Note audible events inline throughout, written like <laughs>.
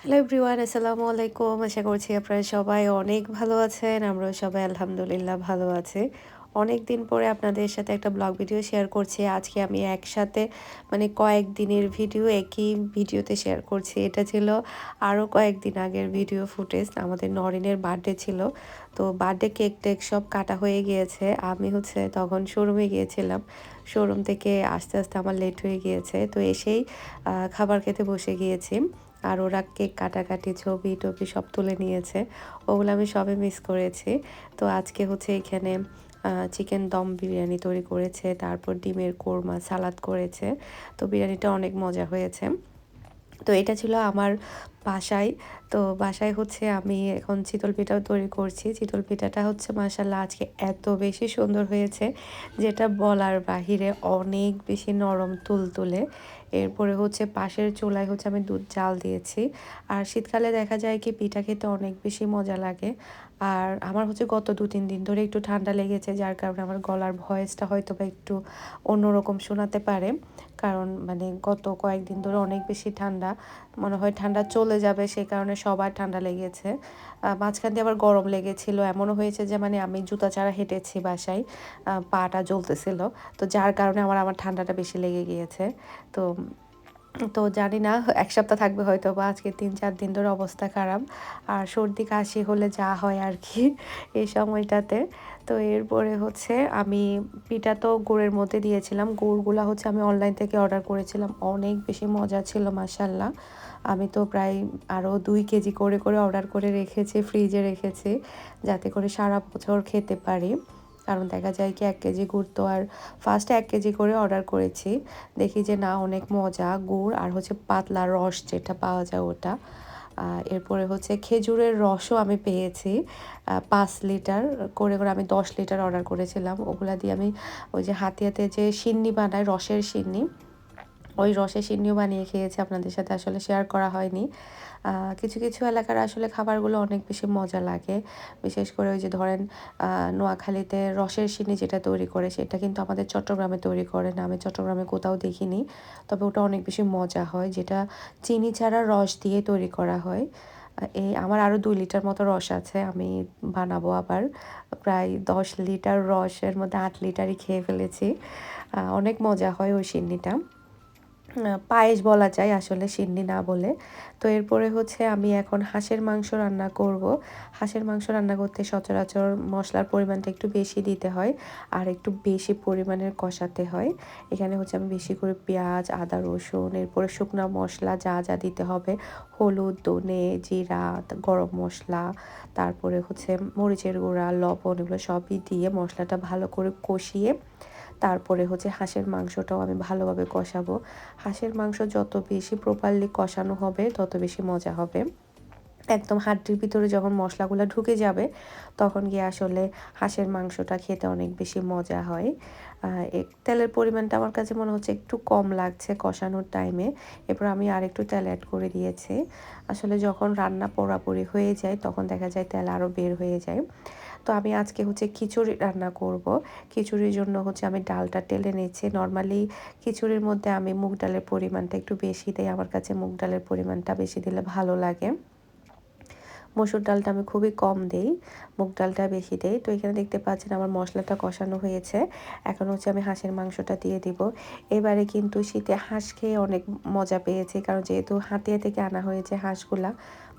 Hello everyone আসসালামু আলাইকুম আশা করছি আপনারা সবাই অনেক ভালো আছেন আমরাও সবাই আলহামদুলিল্লাহ ভালো আছি অনেক দিন পরে আপনাদের সাথে একটা ব্লগ ভিডিও শেয়ার করছি আজকে আমি একসাথে মানে কয়েক দিনের ভিডিও একই ভিডিওতে শেয়ার করছি এটা ছিল আরও কয়েকদিন আগের ভিডিও ফুটেজ আমাদের নরিনের বার্থডে ছিল তো বার্থডে কেক টেক সব কাটা হয়ে গিয়েছে আমি হচ্ছে তখন শোরুমে গিয়েছিলাম শোরুম থেকে আস্তে আস্তে আমার লেট হয়ে গিয়েছে তো এসেই খাবার খেতে বসে গিয়েছি আর ওরা কেক কাটাকাটি, ছবি টবি সব তুলে নিয়েছে। ওগুলো আমি সবে মিস করেছি। তো আজকে হচ্ছে এখানে চিকেন দম বিরিয়ানি তৈরি করেছে, তারপর ডিমের কোরমা, সালাদ করেছে। তো বিরিয়ানিটা অনেক মজা হয়েছে। তো এটা ছিল আমার বাসায়। তো বাসায় হচ্ছে আমি এখন চিতল পিঠাও তৈরি করছি। চিতল পিঠাটা হচ্ছে মাসাল্লাহ আজকে এত বেশি সুন্দর হয়েছে, যেটা বলার বাহিরে অনেক বেশি নরম, তুলতুলে। এরপরে হচ্ছে পাশের চুলায় হচ্ছে আমি দুধ জাল দিয়েছি। আর শীতকালে দেখা যায় কি পিঠা খেতে অনেক বেশি মজা লাগে। আর আমার হচ্ছে গত দু তিন দিন ধরে একটু ঠান্ডা লেগেছে, যার কারণে আমার গলার ভয়েসটা হয়তো বা একটু অন্যরকম শোনাতে পারে। কারণ মানে গত কয়েকদিন ধরে অনেক বেশি ঠান্ডা, মনে হয় ঠান্ডা চলে যাবে সেই কারণে সবার ঠান্ডা লেগেছে। মাঝখান দিয়ে আবার গরম লেগেছিল। এমনও হয়েছে যে মানে আমি জুতা ছাড়া হেঁটেছি বাসায় পাটা জ্বলতেছিল। তো যার কারণে আমার আমার ঠান্ডাটা বেশি লেগে গিয়েছে। তো তো জানি না, এক সপ্তাহ থাকবে হয়তো বা, আজকে তিন চার দিন ধরে অবস্থা খারাপ। আর সর্দি কাশি হলে যা হয় আর কি <laughs> এই সময়টাতে। তো এরপরে হচ্ছে আমি পিঠা তো গুড়ের মধ্যে দিয়েছিলাম। গুড়গুলা হচ্ছে আমি অনলাইন থেকে অর্ডার করেছিলাম। অনেক বেশি মজা ছিল মাসাল্লাহ আমি তো প্রায় আরও দুই কেজি করে করে অর্ডার করে রেখেছি ফ্রিজে রেখেছি, যাতে করে সারা বছর খেতে পারি। কারণ দেখা যায় কি এক কেজি গুড় তো আর ফার্স্টে এক কেজি করে অর্ডার করেছি। দেখি যে না, অনেক মজা, গুড় আর হচ্ছে পাতলা রস যেটা পাওয়া যায় ওটা। এরপরে হচ্ছে খেজুরের রসও আমি পেয়েছি। পাঁচ লিটার করে করে আমি দশ লিটার অর্ডার করেছিলাম। ওগুলা দিয়ে আমি ওই যে হাতে হাতে যে সিন্নি বানায়, রসের সিন্নি, ওই রসের সিন্নিও বানিয়ে খেয়েছি। আপনাদের সাথে আসলে শেয়ার করা হয়নি। কিছু কিছু এলাকার আসলে খাবারগুলো অনেক বেশি মজা লাগে। বিশেষ করে ওই যে ধরেন নোয়াখালীতে রসের সিনি যেটা তৈরি করে, সেটা কিন্তু আমাদের চট্টগ্রামে তৈরি করে না। আমি চট্টগ্রামে কোথাও দেখিনি। তবে ওটা অনেক বেশি মজা হয়, যেটা চিনি ছাড়া রস দিয়ে তৈরি করা হয়। এই আমার আরও দুই লিটার মতো রস আছে, আমি বানাবো আবার। প্রায় দশ লিটার রসের মধ্যে আট লিটারই খেয়ে ফেলেছি। অনেক মজা হয় ওই সিন্নিটা পায়েস বলা যায় আসলে সিন্নি না বলে। তো এরপরে হচ্ছে আমি এখন হাঁসের মাংস রান্না করব। হাঁসের মাংস রান্না করতে সচরাচর মশলার পরিমাণটা একটু বেশি দিতে হয় আর একটু বেশি পরিমাণের কষাতে হয়। এখানে হচ্ছে আমি বেশি করে পেঁয়াজ, আদা, রসুন, এরপরে শুকনো মশলা যা যা দিতে হবে। হলুদ দনে জিরা গরম মশলা, তারপরে হচ্ছে মরিচের গুঁড়া, লবণ এগুলো সবই দিয়ে মশলাটা ভালো করে কষিয়ে তারপরে হচ্ছে হাঁসের মাংসটাও আমি ভালোভাবে কষাবো। হাঁসের মাংস যত বেশি প্রপারলি কষানো হবে, তত বেশি মজা হবে। একদম হাড্ডির ভিতরে যখন মশলাগুলো ঢুকে যাবে, তখন গিয়ে আসলে হাঁসের মাংসটা খেতে অনেক বেশি মজা হয়। তেলের পরিমাণটা আমার কাছে মনে হচ্ছে একটু কম লাগছে কষানোর টাইমে এরপর আমি আর একটু তেল অ্যাড করে দিয়েছি। আসলে যখন রান্না পোড়াপুরি হয়ে যায়, তখন দেখা যায় তেল আরও বের হয়ে যায়। তো আমি আজকে হচ্ছে খিচুড়ি রান্না করব। খিচুড়ির জন্য হচ্ছে আমি ডালটা টেলে নিচ্ছি নর্মালি খিচুড়ির মধ্যে আমি মুগ ডালের পরিমাণটা একটু বেশি দেই। আমার কাছে মুগ ডালের পরিমাণটা বেশি দিলে ভালো লাগে। মসুর ডালটা আমি খুবই কম দেই, মুগ ডালটা বেশি দেই। তো এখানে দেখতে পাচ্ছেন আমার মশলাটা কষানো হয়েছে। এখন হচ্ছে আমি হাঁসের মাংসটা দিয়ে দিব। এবারে কিন্তু শীতে হাঁস খেয়ে অনেক মজা পেয়েছি। কারণ যেহেতু হাতিয়া থেকে আনা হয়েছে হাঁসগুলা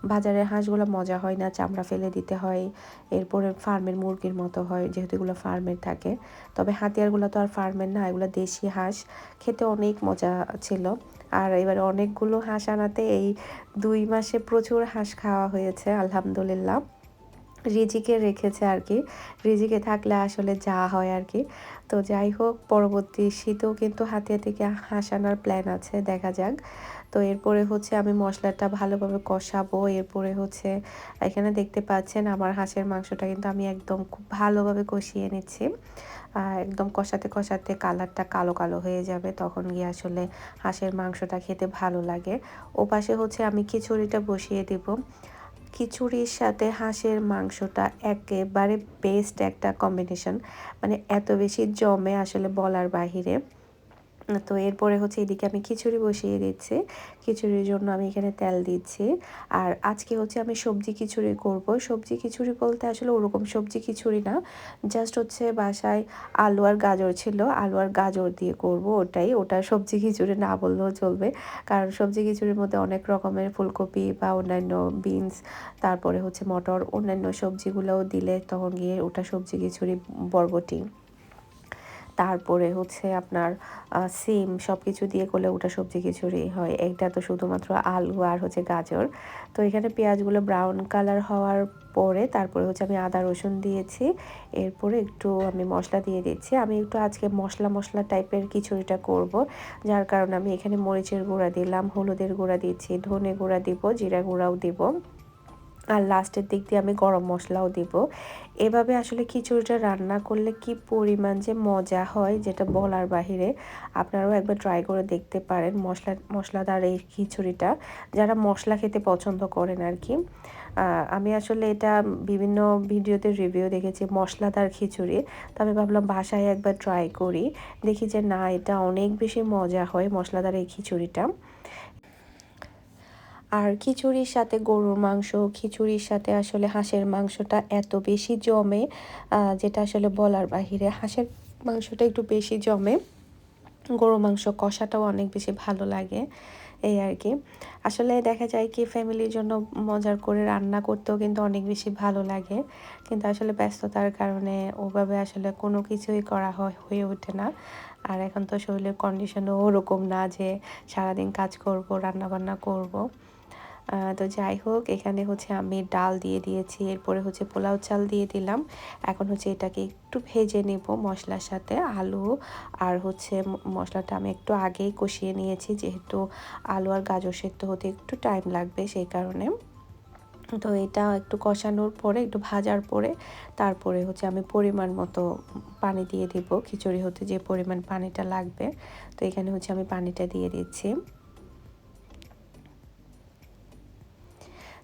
বাজারের হাঁসগুলো মজা হয় না, চামড়া ফেলে দিতে হয়, এরপরে ফার্মের মুরগির মতো হয়, যেহেতু এগুলো ফার্মের থাকে। তবে হাতিয়ারগুলো তো আর ফার্মের না, এগুলো দেশি হাঁস। খেতে অনেক মজা ছিল। আর এবার অনেকগুলো হাঁস আনাতে এই দুই মাসে প্রচুর হাঁস খাওয়া হয়েছে, আলহামদুলিল্লাহ। রিজিকে রেখেছে আর কি। রিজিকে থাকলে আসলে যা হয় আর কি। তো যাই হোক, পরবর্তী শীতেও কিন্তু হাতিয়া থেকে হাঁস আনার প্ল্যান আছে, দেখা যাক। তো এরপরে হচ্ছে আমি মশলাটা ভালোভাবে কষাবো। এরপরে হচ্ছে এখানে দেখতে পাচ্ছেন আমার হাঁসের মাংসটা কিন্তু আমি একদম খুব ভালোভাবে কষিয়ে নিচ্ছি। একদম কষাতে কষাতে কালারটা কালো কালো হয়ে যাবে, তখন গিয়ে আসলে হাঁসের মাংসটা খেতে ভালো লাগে। ও পাশে হচ্ছে আমি খিচুড়িটা বসিয়ে দেব। খিচুড়ির সাথে হাঁসের মাংসটা একেবারে বেস্ট একটা কম্বিনেশন মানে এত বেশি জমে আসলে বলার বাহিরে। তো এরপরে হচ্ছে এদিকে আমি খিচুড়ি বসিয়ে দিচ্ছি। খিচুড়ির জন্য আমি এখানে তেল দিচ্ছি। আর আজকে হচ্ছে আমি সবজি খিচুড়ি করব। সবজি খিচুড়ি বলতে আসলে ওরকম সবজি খিচুড়ি না। জাস্ট হচ্ছে বাসায় আলু আর গাজর ছিল। আলু আর গাজর দিয়ে করব ওটাই। ওটা সবজি খিচুড়ি না বললেও চলবে। কারণ সবজি খিচুড়ির মধ্যে অনেক রকমের ফুলকপি বা অন্যান্য বিনস, তারপরে হচ্ছে মটর, অন্যান্য সবজিগুলোও দিলে তখন গিয়ে ওটা সবজি খিচুড়ি বরবটি। তারপরে হচ্ছে আপনার সিম সব কিছু দিয়ে করলে ওটা সবজি খিচুড়ি হয়। এটা তো শুধুমাত্র আলু আর হচ্ছে গাজর। তো এখানে পেঁয়াজগুলো ব্রাউন কালার হওয়ার পরে তারপরে হচ্ছে আমি আদা রসুন দিয়েছি। এরপরে একটু আমি মশলা দিয়ে দিচ্ছি। আমি একটু আজকে মশলা মশলা টাইপের খিচুড়িটা করব। যার কারণে আমি এখানে মরিচের গুঁড়া দিলাম, হলুদের গুঁড়া দিচ্ছি, ধনে গুঁড়া দিব, জিরা গুঁড়াও দিব। আর লাস্টের দিক দিয়ে আমি গরম মশলাও দিব। এভাবে আসলে খিচুড়িটা রান্না করলে কি পরিমাণ যে মজা হয় যেটা বলার বাহিরে, আপনারাও একবার ট্রাই করে দেখতে পারেন মশলা, মশলাদার এই খিচুড়িটা, যারা মশলা খেতে পছন্দ করেন আর কি আমি আসলে এটা বিভিন্ন ভিডিওতে রিভিউ দেখেছি মশলাদার খিচুড়ি, তো আমি ভাবলাম বাসায় একবার ট্রাই করি, দেখি যে না, এটা অনেক বেশি মজা হয় মশলাদার এই খিচুড়িটা। আর খিচুড়ির সাথে গরুর মাংস, খিচুড়ির সাথে আসলে হাঁসের মাংসটা এত বেশি জমে যেটা আসলে বলার বাহিরে। হাঁসের মাংসটা একটু বেশি জমে গরু মাংস কষাটাও অনেক বেশি ভালো লাগে, এই আর কি। আসলে দেখা যায় কি ফ্যামিলির জন্য মজার করে রান্না করতেও কিন্তু অনেক বেশি ভালো লাগে, কিন্তু আসলে ব্যস্ততার কারণে ওভাবে আসলে কোনো কিছুই করা হয়, হয়ে ওঠে না। আর এখন তো শরীরের কন্ডিশনও ওরকম না যে সারাদিন কাজ করব রান্না বান্না করব। তো যাই হোক, এখানে হচ্ছে আমি ডাল দিয়ে দিয়েছি, এরপরে হচ্ছে পোলাও চাল দিয়ে দিলাম। এখন হচ্ছে এটাকে একটু ভেজে নেব মশলার সাথে, আলু আর হচ্ছে মশলাটা আমি একটু আগেই কষিয়ে নিয়েছি, যেহেতু আলু আর গাজর সেদ্ধ হতে একটু টাইম লাগবে সেই কারণে। তো এটা একটু কষানোর পরে, একটু ভাজার পরে, তারপরে হচ্ছে আমি পরিমাণ মতো পানি দিয়ে দিব, খিচুড়ি হতে যে পরিমাণ পানিটা লাগবে। তো এখানে হচ্ছে আমি পানিটা দিয়ে দিচ্ছি।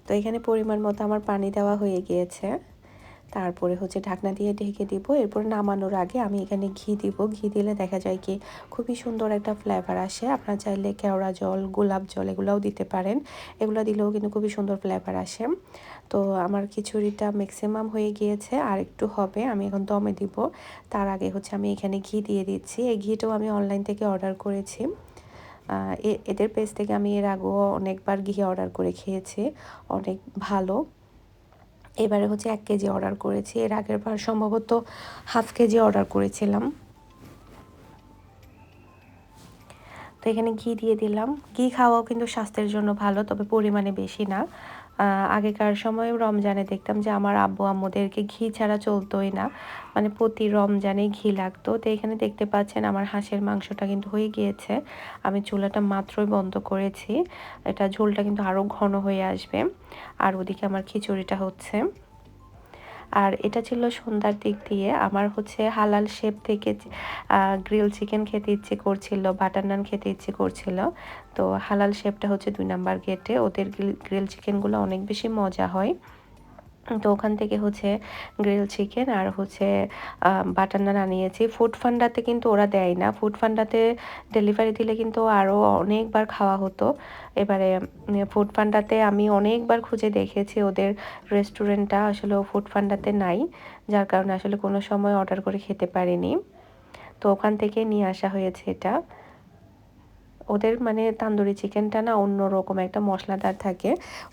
তো এখানে পরিমাণ মতো আমার পানি দেওয়া হয়ে গিয়েছে। তারপরে হচ্ছে ঢাকনা দিয়ে ঢেকে দিব। এরপর নামানোর আগে আমি এখানে ঘি দিব। ঘি দিলে দেখা যায় কি খুবই সুন্দর একটা ফ্লেভার আসে। আপনার চাইলে কেওড়া জল, গোলাপ জল এগুলোও দিতে পারেন। এগুলো দিলেও কিন্তু খুবই সুন্দর ফ্লেভার আসে। তো আমার খিচুড়িটা ম্যাক্সিমাম হয়ে গিয়েছে। আর একটু হবে, আমি এখন দমে দিব। তার আগে হচ্ছে আমি এখানে ঘি দিয়ে দিচ্ছি। এই ঘিটাও আমি অনলাইন থেকে অর্ডার করেছি। এদের পেজ থেকে আমি এর আগেও অনেকবার ঘি অর্ডার করে খেয়েছি, অনেক ভালো। এবারে হচ্ছে এক কেজি অর্ডার করেছি, এর আগের বার সম্ভবত হাফ কেজি অর্ডার করেছিলাম। তো এখানে ঘি দিয়ে দিলাম। ঘি খাওয়াও কিন্তু স্বাস্থ্যের জন্য ভালো, তবে পরিমাণে বেশি না। আগেকার সময় রমজানে দেখতাম যে আমার আব্বু আম্মুদেরকে ঘি ছাড়া চলতোই না। মানে প্রতি রমজানে ঘি লাগতো। তো এখানে দেখতে পাচ্ছেন আমার হাঁসের মাংসটা কিন্তু হয়ে গিয়েছে। আমি চুলাটা মাত্রই বন্ধ করেছি। এটা ঝোলটা কিন্তু আরও ঘন হয়ে আসবে। আর ওদিকে আমার খিচুড়িটা হচ্ছে। আর এটা ছিল সন্ধ্যার দিক দিয়ে। আমার হচ্ছে হালাল শেপ থেকে গ্রিল চিকেন খেতে ইচ্ছে করছিল, বাটার নান খেতে ইচ্ছে করছিল। তো হালাল শেপটা হচ্ছে দুই নাম্বার গেটে। ওদের গ্রিল চিকেনগুলো অনেক বেশি মজা হয়। তো ওখান থেকে হচ্ছে গ্রিল চিকেন আর হচ্ছে বাটার নান আনিয়েছি। ফুড ফান্ডাতে কিন্তু ওরা দেয় না। ফুড ফান্ডাতে ডেলিভারি দিলে কিন্তু আরও অনেকবার খাওয়া হতো। এবারে ফুড ফান্ডাতে আমি অনেকবার খুঁজে দেখেছি ওদের রেস্টুরেন্টটা। আসলে ফুড ফান্ডাতে নাই, যার কারণে আসলে কোনো সময় অর্ডার করে খেতে পারিনি। তো ওখান থেকে নিয়ে আসা হয়েছে এটা। ওদের মানে তান্দুরি চিকেনটা না অন্য রকম একটা মশলাদার থাকে,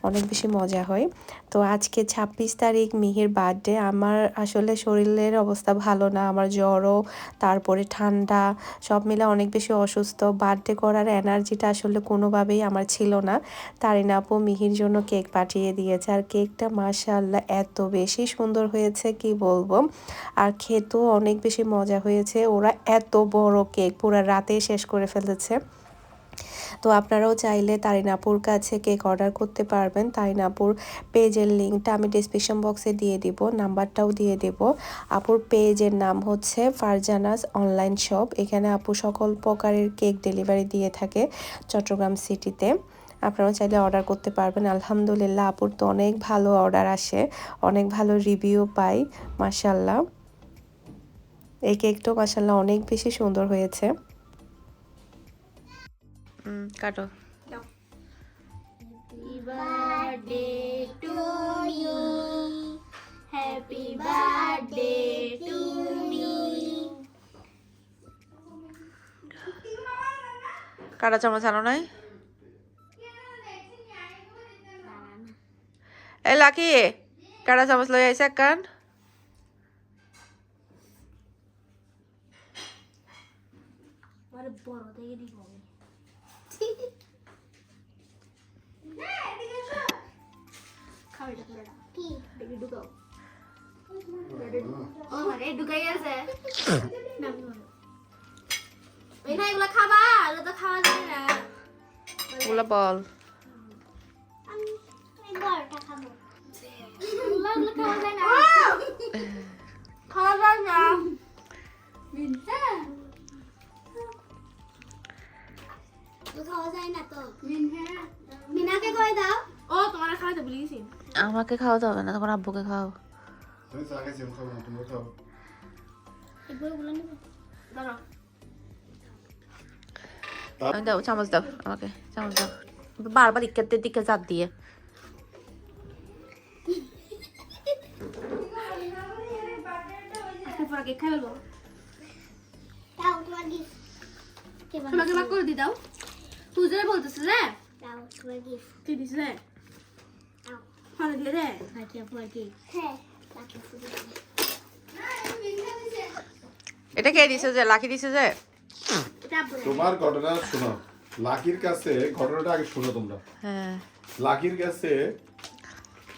অনেক বেশি মজা হয়। তো আজকে ছাব্বিশ তারিখ, মিহির বার্থডে আমার আসলে শরীরের অবস্থা ভালো না, আমার জ্বরও, তারপরে ঠান্ডা, সব মিলে অনেক বেশি অসুস্থ। বার্থডে করার এনার্জিটা আসলে কোনোভাবেই আমার ছিল না। তারিন আপু মিহির জন্য কেক পাঠিয়ে দিয়েছে। আর কেকটা মাশাল্লাহ এত বেশি সুন্দর হয়েছে, কি বলব? আর খেতেও অনেক বেশি মজা হয়েছে। ওরা এত বড় কেক পুরো রাতে শেষ করে ফেলেছে। তো আপনারাও চাইলে তারিনাপুর কাছে কেক অর্ডার করতে পারবেন। তারিনাপুর পেজের লিঙ্কটা আমি ডিসক্রিপশন বক্সে দিয়ে দিব, নাম্বারটাও দিয়ে দেব। আপুর পেজের নাম হচ্ছে ফারজানাস অনলাইন শপ। এখানে আপু সকল প্রকারের কেক ডেলিভারি দিয়ে থাকে চট্টগ্রাম সিটিতে। আপনারাও চাইলে অর্ডার করতে পারবেন। আলহামদুলিল্লাহ, আপুর তো অনেক ভালো অর্ডার আসে, অনেক ভালো রিভিউ পাই মাসাল্লাহ এই কেকটাও মাসাল্লাহ অনেক বেশি সুন্দর হয়েছে। কাটো। Birthday to you happy birthday to কাটা চামচ আলো নাই? এ লাকি কাটা চামচ লই আইসা কান ঢুকাও। ও ঢুকাই আছে আমি <coughs> না এগুলো খাবা এগুলো তো খাওয়া যায় না। ওগুলো বল। খাওয়া যায় না। খাওয়া যায় না। যায় না তো। মিনাকে কই দাও? ও তোমার খাওয়াতে ভুলে গেছি। আমাকে খাওয়াতে হবে না তোমার আব্বুকে খাও তুমি না খাও। দাও চামচ দাও আমাকে চামচ দাও। বারবার দিকে জাত দিয়ে। ফেলব। দাও তোমার তোমাকে করে দি দাও। তুই বলতেছিস দিস রে দাও ফোনে দিয়ে রে লাকি আপনার কি হ্যাঁ এটা কে দিছে যে? লাকি দিছে যে। তোমার ঘটনা শোনো। লাকির কাছে ঘটনাটা আগে শোনো তোমরা। হ্যাঁ। লাকির কাছে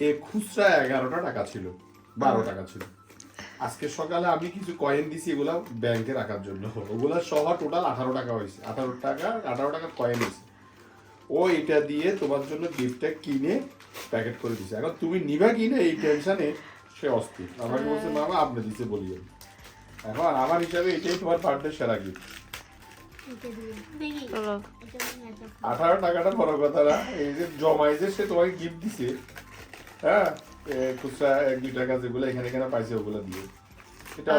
এ খুচরা এগারোটা টাকা ছিল বারো টাকা ছিল। আজকে সকালে আমি কিছু কয়েন দিছি এগুলা ব্যাংকে রাখার জন্য। ওগুলা সহ টোটাল আঠারো টাকা হয়েছে। আঠারো টাকা আঠারো টাকার কয়েন হয়েছে। ও এটা দিয়ে তোমার জন্য গিফটটা কিনে প্যাকেট করে দিছে। এখন তুমি নিবা কিনে এই টেনশনে সে অস্থির। আমাকে বলছে মামা আপনি দিছে বলিয়ে এখন আমার হিসাবে এটাই তোমার বার্থডে সেরা গিফট দেখি চলো। আঠারো টাকাটা বড় কথা না এই যে জমাই যে সে তোমাকে গিফট দিছে হ্যাঁ? এ খুচরা এক দুই টাকা যেগুলো এখানে এখানে পাইছে ওগুলো দিয়ে। এটা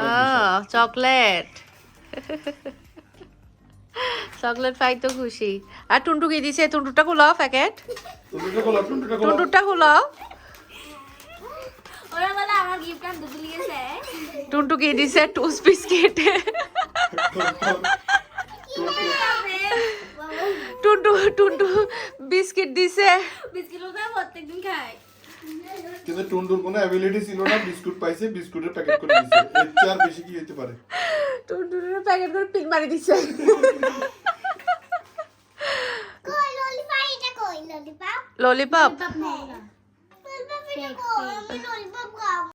চকলেট চকলেট পাই তো খুশি। আর টুনটু কি দিছে টুনটুটা খুলো প্যাকেট। টুনটুটা খোলো, টুনটুটা খোলো। টুনটুটা খুলো ওরা বলে আমার গিফট আনতে গেছে টুনটু কি দিছে toast biscuit Tuntu Tuntu biscuit দিছে। বিস্কিট ওটা প্রত্যেকদিন খাই। কিন্তু টুনটুর কোনো অ্যাবিলিটি ছিল না বিস্কুট পাইছে বিস্কুটের প্যাকেট করে দিছে। এর চেয়ে আর বেশি কি হতে পারে? টুনটুর প্যাকেট করে পিন মারি দিছে। ลลิบับ Lollipop. Lollipop in the bowl. Lollipop cup.